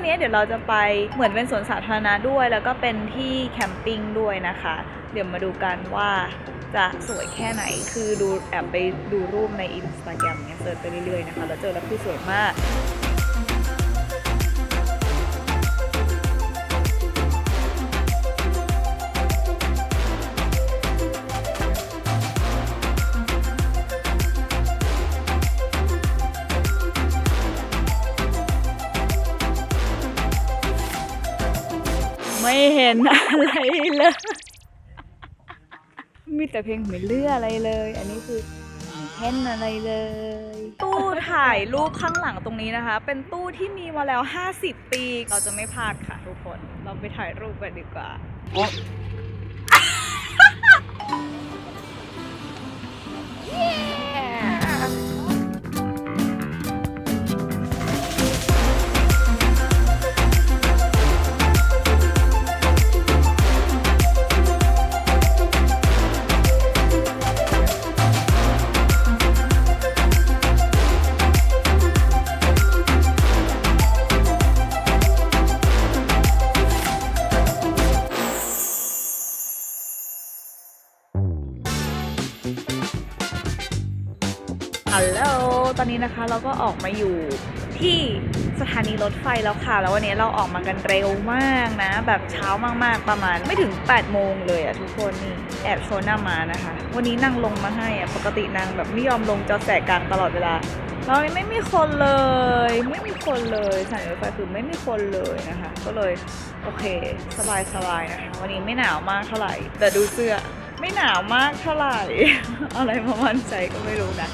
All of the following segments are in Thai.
วันนี้เดี๋ยวเราจะไปเหมือนเป็นสวนสาธารณะด้วย แล้วก็เป็นที่แคมปิ้งด้วยนะคะ เดี๋ยวมาดูกันว่าจะสวยแค่ไหน คือดูแอบไปดูรูปในอินสตาแกรมเนี่ยเซิร์ชไปเรื่อยๆนะคะ แล้วเจอแล้วคือสวยมาก ไม่เห็นอะไรเลย มีแต่เพลงไม่เลืออะไรเลย อันนี้คือไม่เห็นอะไรเลย ตู้ถ่ายรูปข้างหลังตรงนี้นะคะ เป็นตู้ที่มีมาแล้ว 50 ปี เราจะไม่พลาดค่ะทุกคน เราไปถ่ายรูปกันดีกว่าฮัล นี้นะคะ เราก็ออกมาอยู่ที่สถานีรถไฟแล้วค่ะ แล้ววันนี้เราออกมากันเร็วมากนะ แบบเช้ามากๆประมาณไม่ถึง 8 โมงเลยอะทุกคนนี่แอบโชว์หน้ามานะคะ วันนี้นางลงมาให้อะปกตินางแบบไม่ยอมลงจอแสกกลางตลอดเวลาแล้ววันนี้ไม่มีคนเลย ไม่มีคนเลยสถานีรถไฟคือไม่มีคนเลยนะคะ ก็เลยโอเค สบายๆนะคะ วันนี้ไม่หนาวมากเท่าไหร่ แต่ดูเสื้อไม่หนาวมากเท่าไหร่ อะไรมามั่นใจก็ไม่รู้นะ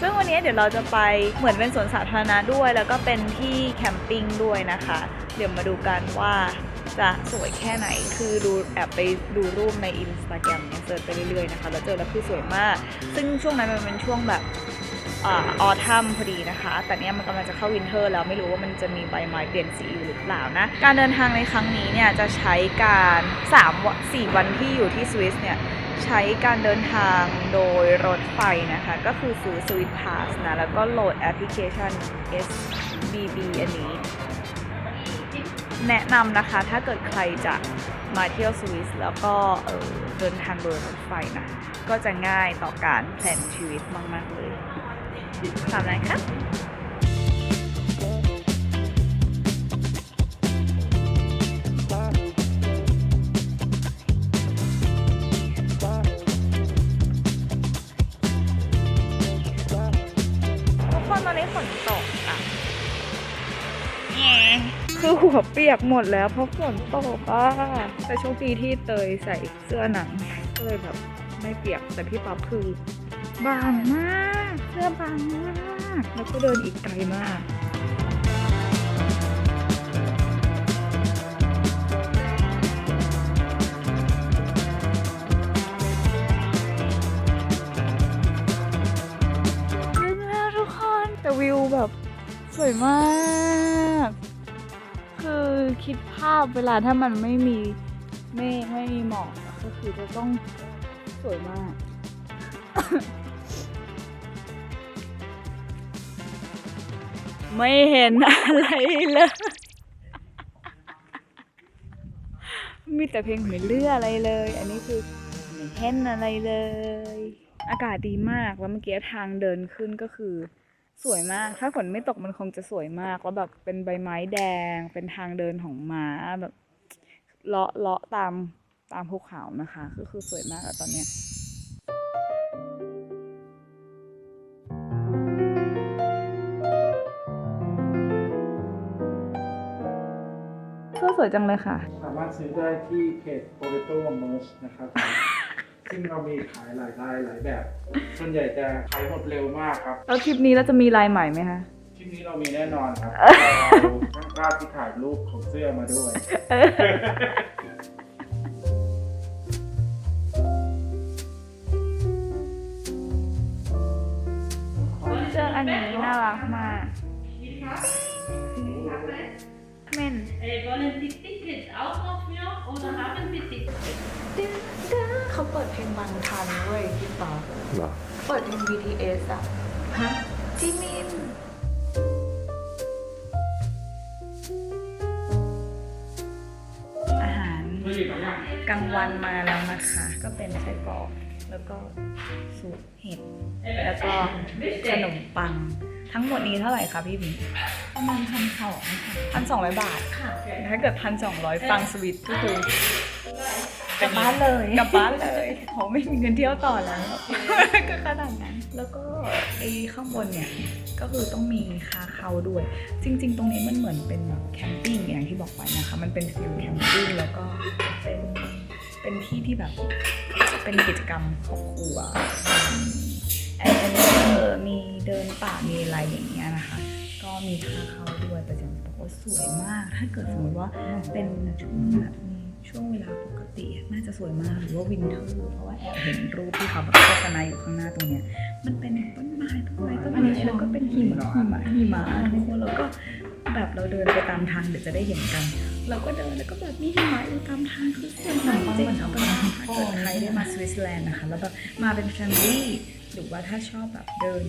ซึ่งวันนี้เดี๋ยวเราจะไปเหมือนเป็นสวนสาธารณะด้วย แล้วก็เป็นที่แคมปิ้งด้วยนะคะ เดี๋ยวมาดูกันว่าจะสวยแค่ไหน คือดูแอบไปดูรูปในอินสตาแกรมเนี่ยเซิร์ชไปเรื่อยๆนะคะแล้วเจอแล้วคือสวยมาก ซึ่งช่วงนั้นมันเป็นช่วงแบบออทัมพอดีนะคะ แต่เนี้ยมันกำลังจะเข้าวินเทอร์แล้วไม่รู้ว่ามันจะมีใบไม้เปลี่ยนสีอยู่หรือเปล่านะ การเดินทางในครั้งนี้เนี่ยจะใช้การ3วัน4วันที่อยู่ที่สวิสเนี่ย ใช้การเดินทางโดยรถไฟนะคะ ก็คือซื้อ Swiss Pass นะ แล้วก็โหลดแอปพลิเคชัน SBB อันนี้ แนะนำนะคะถ้าเกิดใครจะมาเที่ยวสวิสแล้วก็เออเดินทางโดยรถไฟนะ ก็จะง่ายต่อการแพลนชีวิตมาก ๆ เลยตามนั้นค่ะ หัวเปียกหมดแล้วเพราะฝนตกอะแต่โชคดีที่เตยใส่เสื้อหนังก็เลยแบบไม่เปียกแต่พี่ป๊อปคือบางมากเสื้อบางมากแล้วก็เดินอีกไกลมากถึงแล้วทุกคนแต่วิวแบบสวยมาก คือคิดภาพเวลาถ้ามันไม่มีเมฆไม่มีหมอกอะก็คือจะต้องสวยมาก ไม่เห็นอะไรเลย มีแต่เพลงไม่เลืออะไรเลย อันนี้คือไม่เห็นอะไรเลย อากาศดีมากแล้วเมื่อกี้ทางเดินขึ้นก็คือ สวยมาก ถ้าฝนไม่ตกมันคงจะสวยมาก แล้วแบบเป็นใบไม้แดง เป็นทางเดินของม้าแบบเลาะเลาะตามตามภูเขานะคะ ก็คือสวยมากอะตอนเนี้ยเสื้อสวยจังเลยค่ะ สามารถซื้อได้ที่เพจ Potato Merch นะครับ ซึ่งเรามีขายหลายลายหลายแบบ ส่วนใหญ่จะขายหมดเร็วมากครับ แล้วทริปนี้เราจะมีลายใหม่ไหมคะที่นี้เรามีแน่นอนครับเราทั้งภาพที่ถ่ายรูปของเสื้อมาด้วย เสื้ออันนี้น่ารักมาก เมน Äh, wollen Sie Tickets auch noch für oder haben Sie Tickets? เขาเปิดเพลงบางทันเว้ยพี่ป๊อปเหรอเปิดเพลง BTS อะฮะจิมินกลางวันมาแล้วนะคะ ก็เป็นไส้กรอกแล้วก็ซุปเห็ด แล้วก็ขนมปัง ทั้งหมดนี้เท่าไหร่คะพี่พิงประมาณพันสองค่ะพันสองร้อยบาท ค่ะ ถ้าเกิดพันสองร้อยฟังสวิตก็คือ กลับบ้านเลยกลับบ้านเลยโหไม่มีเงินเที่ยวต่อแล้วก็ขนาดนั้น แล้วก็ไอ้ข้างบนเนี่ยก็คือต้องมีคาเข้าด้วย จริง ๆ ตรงนี้มันเหมือนเป็นแบบแคมปิ้งอย่างที่บอกไปนะคะ มันเป็นฟิลแคมปิ้งแล้วก็เป็นเป็นที่ที่แบบเป็นกิจกรรมครอบครัวแอดเวนเจอร์มีเดินป่ามีอะไรอย่างเงี้ยนะคะ ก็มีค่าเข้าด้วยแต่จะบอกว่าสวยมาก ถ้าเกิดสมมติว่าเป็นช่วงแบบนี้ ช่วงเวลาปกติน่าจะสวยมากหรือว่าวินเทอร์เพราะว่าแอบเห็นรูปที่เขาแบบโฆษณาอยู่ข้างหน้าตรงเนี้ยมันเป็นต้นไม้ต้นไม้ต้นไม้แล้วก็เป็นหิมะหิมะหิมะทุกคนแล้วก็แบบเราเดินไปตามทางเดี๋ยวจะได้เห็นกัน เราก็เดินแล้วก็แบบมีหิมะอยู่ตามทางคือสวยมากจริงๆถ้าเกิดใครได้มาสวิตเซอร์แลนด์นะคะแล้วแบบมาเป็นแฟมิลี่หรือว่าถ้าชอบแบบเดิน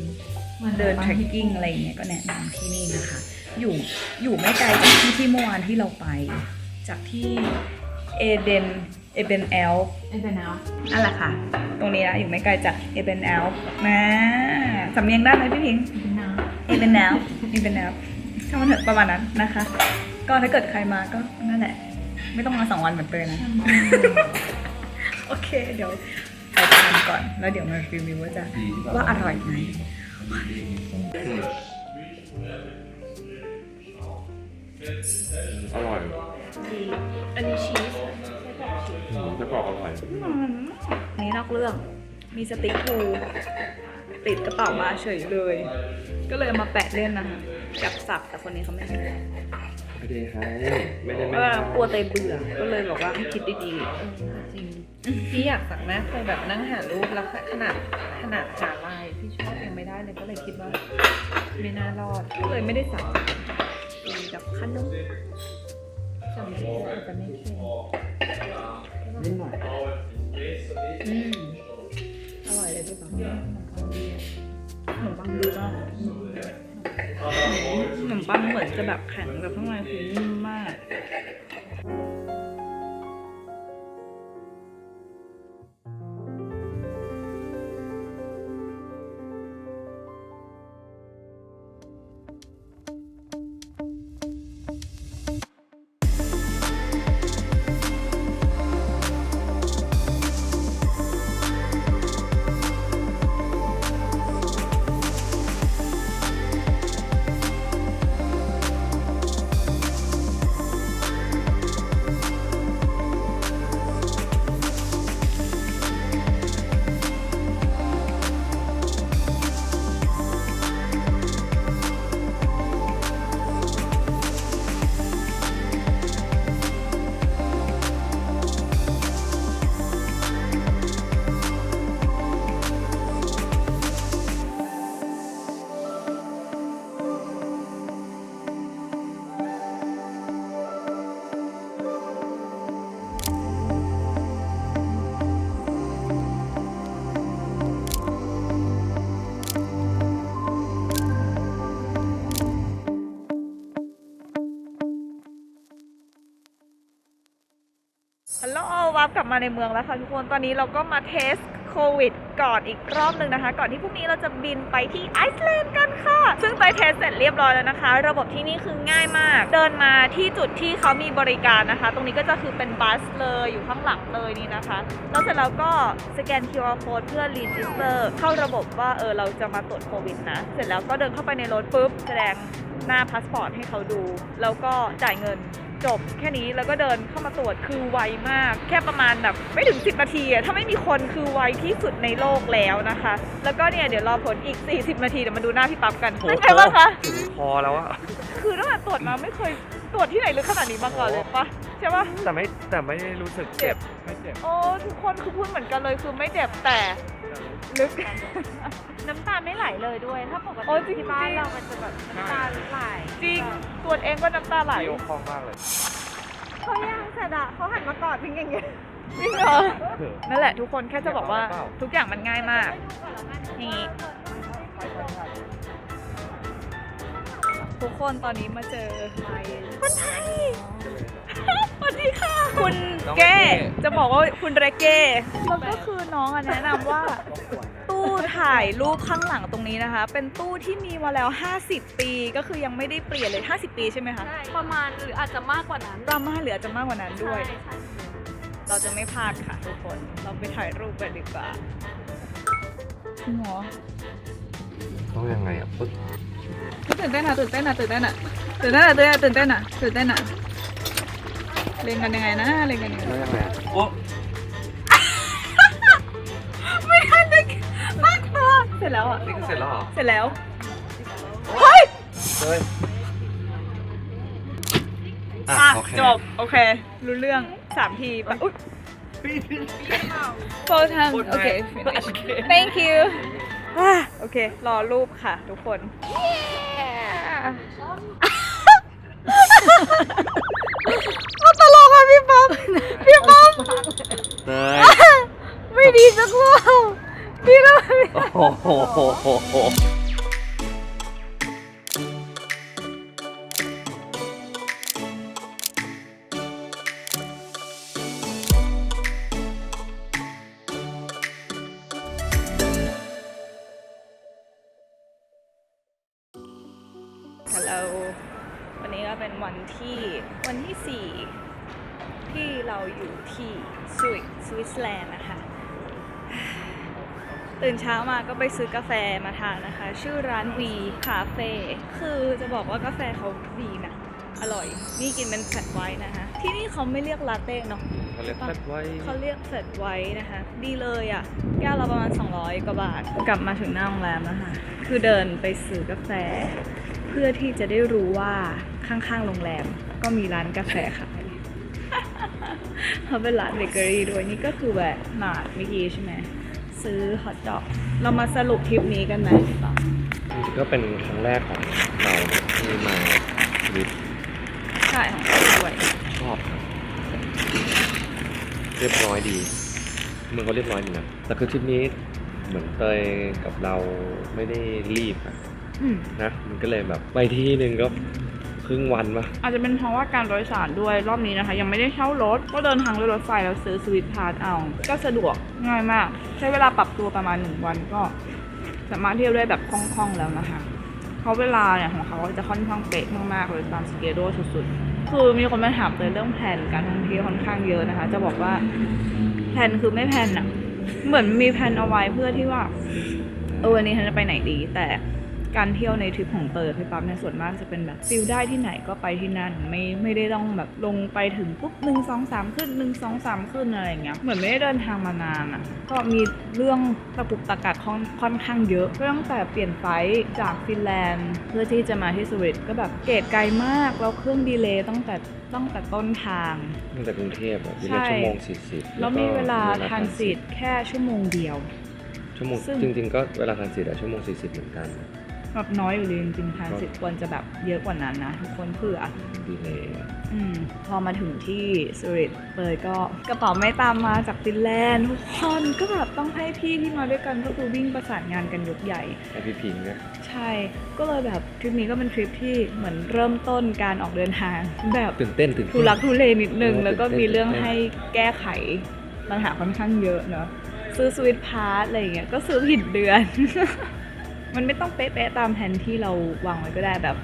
เดิน trekking อะไรเงี้ยก็แนะนำที่นี่นะคะ อยู่อยู่ไม่ไกลจากที่ที่เมื่อวานที่เราไป จากที่ เอเดนเอเบนแอลไอ้เป็นแล้วนั่นแหละค่ะ ตรงนี้นะอยู่ไม่ไกลจากเอเบนแอลนะสำเนียงได้ไหมพี่พิงเป็นน้เอเบนแอลเอเบนแอลช่างมันเถอะประมาณนั้นนะคะ ก็ถ้าเกิดใครมาก็นั่นแหละ ไม่ต้องมาสองวันเหมือนเตยนะ โอเค เดี๋ยวไปทานก่อนแล้วเดี๋ยวมารีวิวว่าจะว่าอร่อยไหมอร่อย อันนี้ชีสหมูจะกรอบอร่อยอันนี้นอกเรื่อง มีสติ๊กทูติดกระเป๋ามาเฉยเลย ก็เลยเอามาแปะเล่นนะคะกับสับแต่คนนี้เขาไม่ให้ไม่ได้ให้ไม่ได้เพไม่ราะได้ว่ากลัวเตยเบื่อ ก็เลยบอกว่าให้คิดดีจริงพี่อยากสั่งแม่เคยแบบนั่งหารูปแล้วขนาดขนาดหาลายที่ชอบยังไม่ได้เลยก็เลยคิดว่า ไม่น่ารอดๆก็เลยไม่ได้สั่งมีกับขนม จำไม่ได้อาจจะไม่เค็มนิดหน่อย อืมอร่อยเลยพี่ปังขนมปังดีมากขนมปังเหมือนจะแบบแข็งแบบข้างในคือนิ่มมาก รับกลับมาในเมืองแล้วค่ะทุกคนตอนนี้เราก็มาเทสโควิดก่อนอีกรอบหนึ่งนะคะ ก่อนที่พรุ่งนี้เราจะบินไปที่ไอซ์แลนด์กันค่ะ ซึ่งไปเทสเสร็จเรียบร้อยแล้วนะคะ ระบบที่นี่คือง่ายมาก เดินมาที่จุดที่เขามีบริการนะคะ ตรงนี้ก็จะคือเป็นบัสเลยอยู่ข้างหลังเลยนี่นะคะ แล้วเสร็จแล้วก็สแกน QR code เพื่อ register เข้าระบบว่าเออเราจะมาตรวจโควิดนะ เสร็จแล้วก็เดินเข้าไปในรถปุ๊บแสดงหน้าพาสปอร์ตให้เขาดู แล้วก็จ่ายเงิน จบแค่นี้แล้วก็เดินเข้ามาตรวจคือไวมาก แค่ประมาณแบบไม่ถึง 10 นาทีอะถ้าไม่มีคนคือไวที่สุดในโลกแล้วนะคะ แล้วก็เนี่ยเดี๋ยวรอผลอีก 40 นาทีเดี๋ยวมาดูหน้าพี่ปั๊บกันเป็นไงบ้างคะ ถึงคอแล้วอะ คือตั้งแต่ตรวจมาไม่เคยตรวจที่ไหนลึกขนาดนี้มาก่อนเลยปะ ใช่ปะแต่ไม่แต่ไม่ได้รู้สึกเจ็บไม่เจ็บโอ้ทุกคนคือพูดเหมือนกันเลยคือไม่เจ็บแต่ลึก น้ำตาไม่ไหลเลยด้วย ถ้าปกโอ้ติจริงๆที่บ้านเรามันจะแบบน้ำตาไหลจริงตรวจเองก็น้ำตาไหลเกี่ยวคล่องมากเลยเขาย่างเสร็จอะเขาหันมากอดพิงอย่างเงี้ยจริงเหรอนั่นแหละทุกคนแค่จะบอกว่าทุกอย่างมันง่ายมาก นี่ ทุกคนตอนนี้มาเจอคนไทย สวัสดีค่ะ คุณน้องเก้เก้ จะบอกว่าคุณเรเก้ แล้วก็คือน้องอะแนะนำว่า ตู้ถ่ายรูปข้างหลังตรงนี้นะคะ เป็นตู้ที่มีมาแล้ว 50 ปีก็คือยังไม่ได้เปลี่ยนเลย 50 ปีใช่ไหมคะใช่ประมาณหรืออาจจะมากกว่านั้นประมาณเหลือจะมากกว่านั้นด้วย ใช่ใช่เราจะไม่พลาดค่ะทุกคน เราไปถ่ายรูปกันดีกว่าจริงเหรอต้องยังไงอะปึ๊บตื่นเต้นอะตื่นเต้นอะตื่นเต้นอะตื่นเต้นอะตื่นเต้นอะตื่นเต้นอะเล่นกันยังไงนะเล่นกันยังไงต้องยังไงอะโอ้ไม่ทันได้มากตัวเสร็จแล้วอะนี่คือเสร็จแล้วเหรอเสร็จแล้วเฮ้ยเฮ้ยอะอะโอเคจบโอเค รู้เรื่องสามทีไปอุ๊ย four times โอเค finish thank you อะโอเค รอรูปค่ะทุกคนมันตลกอะพี่ ป๊อปพี่ป๊อปเตยไม่ดีสักรอบพี่แล้วมันโอ้โหโหโหโหฮัลโหลวันนี้ก็เป็นวันที่วันที่สี่ ที่เราอยู่ที่สวิตสวิตเซอร์แลนด์นะคะ ตื่นเช้ามาก็ไปซื้อกาแฟมาทานนะคะ ชื่อร้านวีคาเฟ่คือจะบอกว่ากาแฟเขาดีนะ อร่อย นี่กินเป็นแฟลตไวท์นะคะ ที่นี่เขาไม่เรียกลาเต้เนาะเขาเรียกแฟลตไว้เขาเรียกแฟลตไวท์นะคะ ดีเลยอะ่ะแก้วละประมาณ 200 กว่าบาท กลับมาถึงหน้าโรงแรมแล้วค่ะคือเดินไปซื้อกาแฟ เพื่อที่จะได้รู้ว่าข้างๆโรงแรมก็มีร้านกาแฟขาย เขาเป็นร้านเบเกอรี่ด้วยนี่ก็คือแวะมาเมื่อกี้ใช่ไหมซื้อฮอทดอก เรามาสรุปทริปนี้กันไหมพี่ป๊อปจริงๆก็เป็นครั้งแรกของเราที่มาชีวิตใช่ของเราด้วยชอบครับเรียบร้อยดีเมืองเขาเรียบร้อยดีนะแต่คือทริปนี้เหมือนเตยกับเราไม่ได้รีบอะอืมนะมันก็เลยแบบไปที่หนึ่งก็ค รึ่งวันปะอาจจะเป็นเพราะว่าการโดยสารด้วยรอบนี้นะคะ ยังไม่ได้เช่ารถ ก็เดินทางด้วยรถไฟแล้วซื้อสวิตพาสเอา ก็สะดวกง่ายมาก ใช้เวลาปรับตัวประมาณหนึ่งวันก็สามารถเที่ยวได้แบบคล่องๆแล้วนะคะเขาเวลาเนี่ยของเขาจะค่อนข้างเป๊ะมากๆเลยตามสเกดูสุดๆ คือมีคนมาถามเลยเรื่องแผนการท่องเที่ยวค่อนข้างเยอะนะคะ จะบอกว่าแผนคือไม่แผนอะเหมือนมีแผนเอาไว้เพื่อที่ว่าเออวันนี้ฉันจะไปไหนดีแต่ การเที่ยวในทริปของเตยพี่ปั๊บเนี่ยส่วนมากจะเป็นแบบฟิลได้ที่ไหนก็ไปที่นั่นไม่ไม่ได้ต้องแบบลงไปถึงปุ๊บหนึ่งสองสามขึ้นหนึ่งสองสามขึ้นอะไรอย่างเงี้ยเหมือนไม่ได้เดินทางมานานอะก็มีเรื่องตะปุกตะกัดค่อนค่อนข้างเยอะก็ตั้งแต่เปลี่ยนไฟล์จากฟินแลนด์ เพื่อที่จะมาที่สวิตก็แบบเกตไกลมากแล้วเครื่องดีเลย์ตั้งแต่ตั้งแต่ต้นทางตั้งแต่กรุงเทพอะใช่เป็นชั่วโมงสี่สิบแล้วมีเวลาทรานสิตแค่ชั่วโมงเดียวชั่วโมงซึ่งจริงๆก็เวลาทรานสิตอะชั่วโมงสี่สิบเหมือนกัน แบบน้อยอยู่เลยจริงๆทรานสิตควรจะแบบเยอะกว่านั้นนะ ทุกคนเผื่อดีเลยอืมพอมาถึงที่สวิตเปิดก็กระเป๋าไม่ตามมาจากฟินแลนด์ทุกคนก็แบบต้องให้พี่ที่มาด้วยกันก็คือวิ่งประสานงานกันยกใหญ่ไอพี่พิงค์เนี่ยใช่ ก็เลยแบบทริปนี้ก็เป็นทริปที่เหมือนเริ่มต้นการออกเดินทาง แบบตื่นเต้นตื่นเต้นทุลักทุเลนิดนึงเออแล้วก็ตื่นเต้นมีเรื่องตื่นเต้นให้แก้ไขปัญหาค่อนข้างเยอะเนาะซื้อสวิตพาร์ทอะไรอย่างเงี้ยก็ซื้อผิดเดือน มันไม่ต้องเป๊ะๆตามแผนที่เราวางไว้ก็ได้แบบ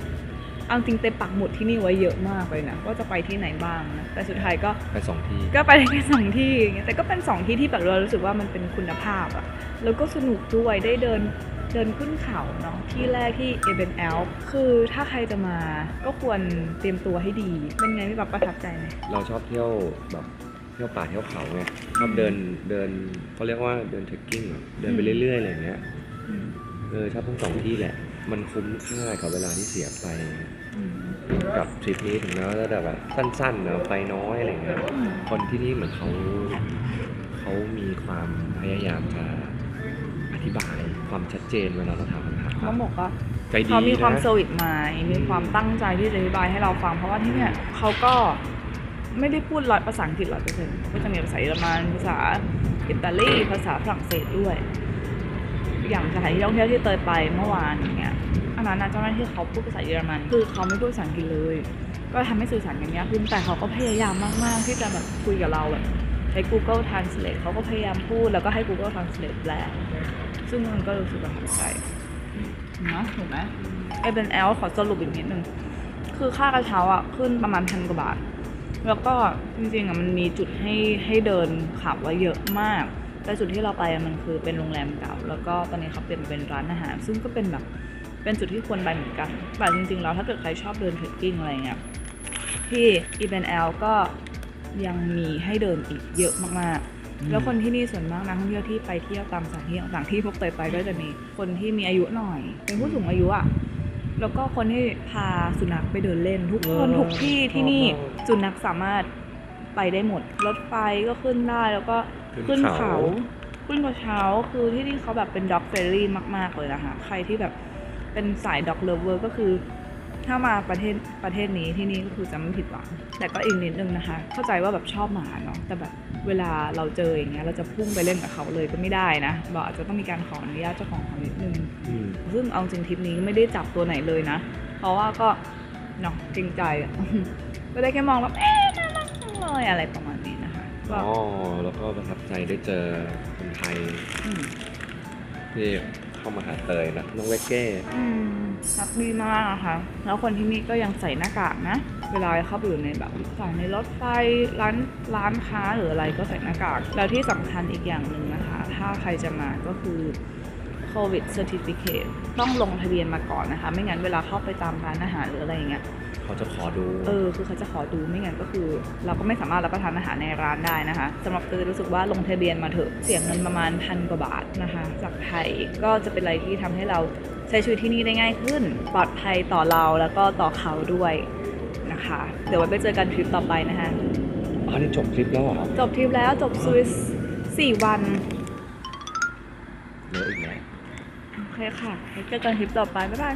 เอาจริงเต็มปักหมุดที่นี่ไว้เยอะมากเลยนะว่าจะไปที่ไหนบ้างนะแต่สุดท้ายก็ไปสองที่ก็ไปได้แค่สองที่อย่างเงี้ยแต่ก็เป็นสองที่ที่แบบเรารู้สึกว่ามันเป็นคุณภาพอะแล้วก็สนุกด้วยได้เดินเดินขึ้นเขาเนาะที่แรกที่เอเบนแอลคือถ้าใครจะมาก็ควรเตรียมตัวให้ดีเป็นไงพี่แบบประทับใจไหมเราชอบเที่ยวแบบเที่ยวป่าเที่ยวเขาไงชอบเดินเดินเขาเรียกว่าเดินเทรคกิ้งอะเดินไปเรื่อยๆอะไรอย่างเงี้ย อืมเออชอบทั้งสองที่แหละ มันคุ้มค่ากับเวลาที่เสียไปอืมกับทริปนี้ถึงแม้ว่าจะแบบสั้นๆเนอะไปน้อยอะไรเงี้ยอืมคนที่นี่เหมือนเขาเขามีความพยายามจะอธิบายความชัดเจนเวลาเราถามคำถามต้องบอกว่าใจดีเขามีความนะเซอร์วิสมามีความตั้งใจที่จะอธิบายให้เราฟัง เพราะว่าที่เนี่ยเขาก็ไม่ได้พูดร้อยภาษาอังกฤษร้อยเปอร์เซ็นต์ก็จะมีภาษาเยอรมันภาษาอิตาลีภาษาฝรั่งเศสด้วย อย่างสถานที่ท่องเที่ยวที่เตยไปเมื่อวานอย่างเงี้ยอันนั้นนะเจ้าหน้าที่เขาพูดภาษาเยอรมัน คือเขาไม่พูดภาษาอังกฤษเลย ก็ทำให้สื่อสารกันยากขึ้นแต่เขาก็พยายามมากๆ ที่จะแบบคุยกับเราแบบใช้ Google Translate เขาก็พยายามพูดแล้วก็ให้ Google Translate แปลซึ่งมันก็รู้สึกประทับใจนะถูกไหมไอเป็นแอลขอสรุปอีกนิดนึง คือค่ากระเช้าอะขึ้นประมาณพันกว่าบาท แล้วก็จริงๆอะมันมีจุดให้ให้เดินขับไว้เยอะมาก แต่จุดที่เราไปอะมันคือเป็นโรงแรมเก่า แล้วก็ตอนนี้เขาเปลี่ยนเป็นร้านอาหาร ซึ่งก็เป็นแบบเป็นจุดที่ควรไปเหมือนกัน แต่จริงๆแล้วถ้าเกิดใครชอบเดินเทรคกิ้งอะไรเงี้ยที่อีเวนแอลก็ยังมีให้เดินอีกเยอะมากๆ แล้วคนที่นี่ส่วนมากนักท่องเที่ยวที่ไปเที่ยวตามสถานที่ต่างๆที่พวกเตยไปก็จะมีคนที่มีอายุหน่อย เป็นผู้สูงอายุอะแล้วก็คนที่พาสุนัขไปเดินเล่นทุกคนทุกที่ที่นี่สุนัขสามารถ ไปได้หมด รถไฟก็ขึ้นได้แล้วก็ขึ้นเขาขึ้นกระเช้าคือที่นี่เขาแบบเป็นด็อกเฟรลี่มาก ๆ เลยนะคะใครที่แบบเป็นสายด็อกเลเวอร์ก็คือ ถ้ามาประเทศประเทศนี้ที่นี่ก็คือจะไม่ผิดหวัง แต่ก็อีกนิดนึงนะคะ เข้าใจว่าแบบชอบหมาเนาะแต่แบบเวลาเราเจออย่างเงี้ยเราจะพุ่งไปเล่นกับเขาเลยก็ไม่ได้นะเราอาจจะต้องมีการขออนุญาตเจ้าของเขานิดนึงอืมซึ่งเอาจริงทริปนี้ไม่ได้จับตัวไหนเลยนะ เพราะว่าก็เนาะจริงใจอะก็ได้แค่มองแล้วเอ๊ะน่ารักจัง เลยอะไรประมาณนี้นะคะก็อ๋อแล้วก็ประทับใจได้เจอคนไทยมที่เข้ามาหาเตยนะน้องเวกเก้อืมรักดีมากนะคะ แล้วคนที่นี่ก็ยังใส่หน้ากากนะ เวลาเข้าไปอยู่ในแบบใส่ในรถไฟร้านร้านค้าหรืออะไรก็ใส่หน้ากาก แล้วที่สำคัญอีกอย่างหนึ่งนะคะ ถ้าใครจะมาก็คือโควิดเซอร์ติฟิเคต้องลงทะเบียนมาก่อนนะคะ ไม่งั้นเวลาเข้าไปตามร้านอาหารหรืออะไรอย่างเงี้ย เขาจะขอดู เออคือเขาจะขอดูไม่งั้นก็คือ เราก็ไม่สามารถรับประทานอาหารในร้านได้นะคะสำหรับเตยรู้สึกว่าลงทะเบียนมาเถอะเสียเงินประมาณพันกว่าบาทนะคะ จากไทยก็จะเป็นอะไรที่ทำให้เราใช้ชีวิตที่นี่ได้ง่ายขึ้น ปลอดภัยต่อเราแล้วก็ต่อเขาด้วยนะคะ เดี๋ยวไว้ไปเจอกันทริปต่อไปนะคะอ๋อนี่จบคลิปแล้วเหรอจบทริปแล้วจบสวิสสี่วันเหลืออีกแล้วโอเคค่ะไว้เจอกันทริปต่อไปบ๊ายบาย